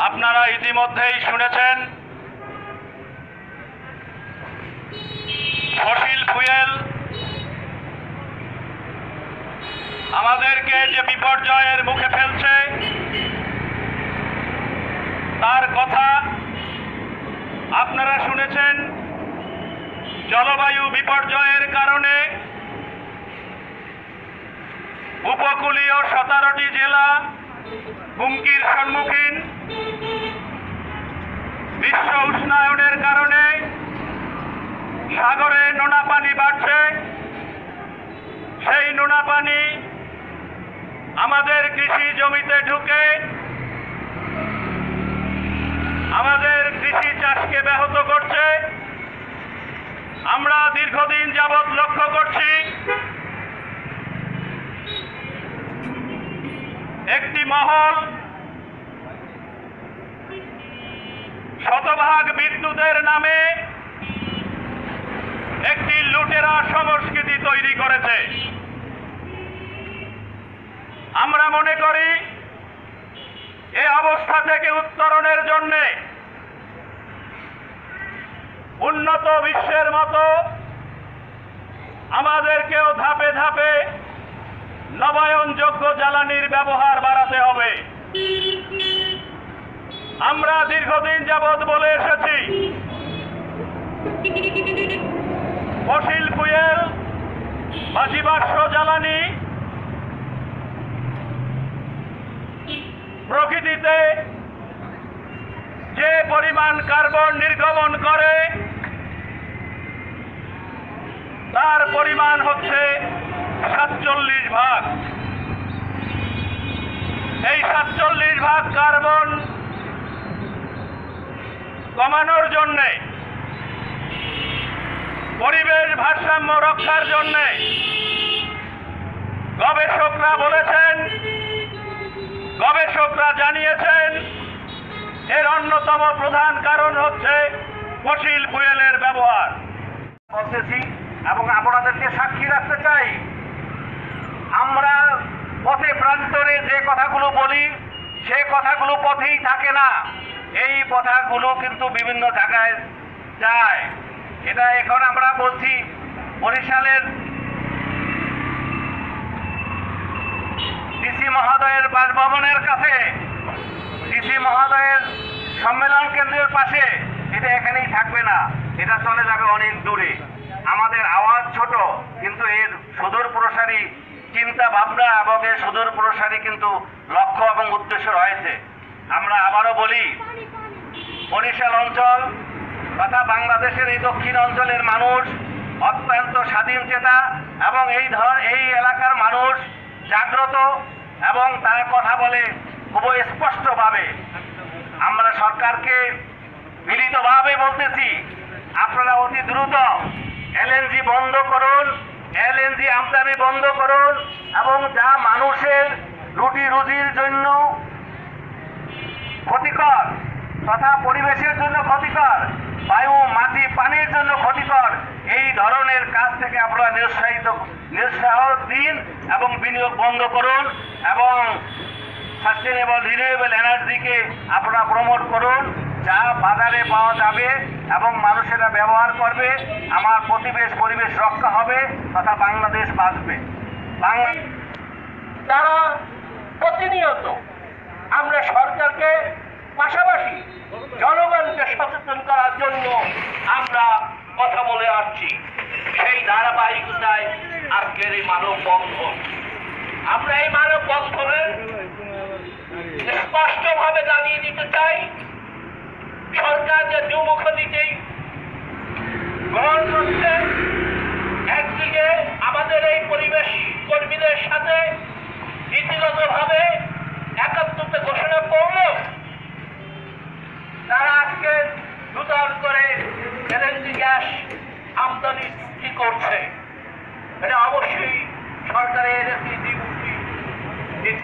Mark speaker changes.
Speaker 1: আপনারা ইতিমধ্যেই শুনেছেন ফসিল ফুয়েল আমাদেরকে যে বিপর্যয়ের মুখে ফেলছে তার কথা আপনারা শুনেছেন জলবায়ু বিপর্যয়ের কারণে উপকূলীয় সতেরোটি জেলা হুমকির সম্মুখীন। বিশ্ব উষ্ণায়নের কারণে সাগরে নোনা পানি বাড়ছে। সেই নোনা পানি আমাদের কৃষি জমিতে ঢুকে, আমাদের কৃষি চাষকে ব্যাহত করছে। আমরা দীর্ঘদিন যাবৎ লক্ষ্য করছি একটি মহল, শতভাগ বিদ্যুতের নামে একটি লুটেরা সংস্কৃতি তৈরি করেছে। আমরা মনে করি, এ অবস্থা থেকে উত্তরণের জন্যে উন্নত বিশ্বের মতো আমাদেরকেও ধাপে ধাপে নবায়নযোগ্য জ্বালানির ব্যবহার বাড়াতে হবে। আমরা দীর্ঘদিন যাবৎ বলে এসেছি ফসিল ফুয়েল বা জীবাশ্ম জ্বালানি প্রকৃতিতে যে পরিমাণ কার্বন নির্গমন করে, তার পরিমাণ হচ্ছে সাতচল্লিশ ভাগ। এই সাতচল্লিশ ভাগ কার্বন কমানোর জন্যে, পরিবেশ ভারসাম্য রক্ষার জন্যে গবেষকরা বলেছেন, গবেষকরা জানিয়েছেন, এর অন্যতম প্রধান কারণ হচ্ছে ফসিল ফুয়েলের ব্যবহার।
Speaker 2: বলতেছি এবং আপনাদেরকে সাক্ষী রাখতে চাই। আমরা পথে প্রান্তরে যে কথাগুলো বলি, সে কথাগুলো পথেই থাকে না। এই কথাগুলো কিন্তু বিভিন্ন জায়গায় যায়। এটা এখন আমরা বলছি বরিশালের ডিসি মহোদয়ের বাসভবনের কাছে। ডিসি মহোদয়ের সম্মেলন কেন্দ্রের পাশে। এটা এখানেই থাকবে না। এটা চলে যাবে অনেক দূরে। আমাদের আওয়াজ ছোট, কিন্তু এর সুদূর প্রসারী চিন্তা, ভাবনা এবং এর সুদূর প্রসারী কিন্তু লক্ষ্য এবং উদ্দেশ্য রয়েছে। আমরা আবারও বলি, বরিশাল অঞ্চল তথা বাংলাদেশের এই দক্ষিণ অঞ্চলের মানুষ অত্যন্ত স্বাধীন চেতা এবং এই ধর, এই এলাকার মানুষ জাগ্রত এবং তারা কথা বলে খুব স্পষ্টভাবে। আমরা সরকারকে মিলিতভাবে বলতেছি, আপনারা অতি দ্রুত এলএনজি আমদানি বন্ধ করুন এবং যা মানুষের রুটি রুজির জন্য ক্ষতিকর, তথা পরিবেশের জন্য ক্ষতিকর, বায়ু, মাটি, পানির জন্য ক্ষতিকর, এই ধরনের কাজ থেকে আপনারা নিরুৎসাহিত নিরুৎসাহ দিন এবং বিনিয়োগ বন্ধ করুন এবং সাস্টেনেবল রিনিউয়েবল এনার্জিকে আপনারা প্রমোট করুন, যা বাজারে পাওয়া যাবে। এবং মানুষেরা ব্যবহার করবে, আমার প্রতিবেশ পরিবেশ রক্ষা হবে তথা বাংলাদেশ বাঁচবে। বাংলা
Speaker 3: তারা প্রতিনিয়ত আমরা সরকারকে পাশাপাশি জনগণকে সচেতন করার জন্য আমরা কথা বলে আসছি। সেই ধারাবাহিকতায় আজকের এই মানব বন্ধন। আমরা এই মানব বন্ধনে স্পষ্টভাবে জানিয়ে দিতে চাই সরকার যে দুমুখ নীতি গ্রহণ করছে, একদিকে আমাদের এই পরিবেশ কর্মীদের সাথে নীতিগতভাবে একাত্মতে ঘোষণা করল তারা আজকে নূতন করে এলএনজি গ্যাস আমদানি চুক্তি করছে? এটা অবশ্যই সরকারের নীতি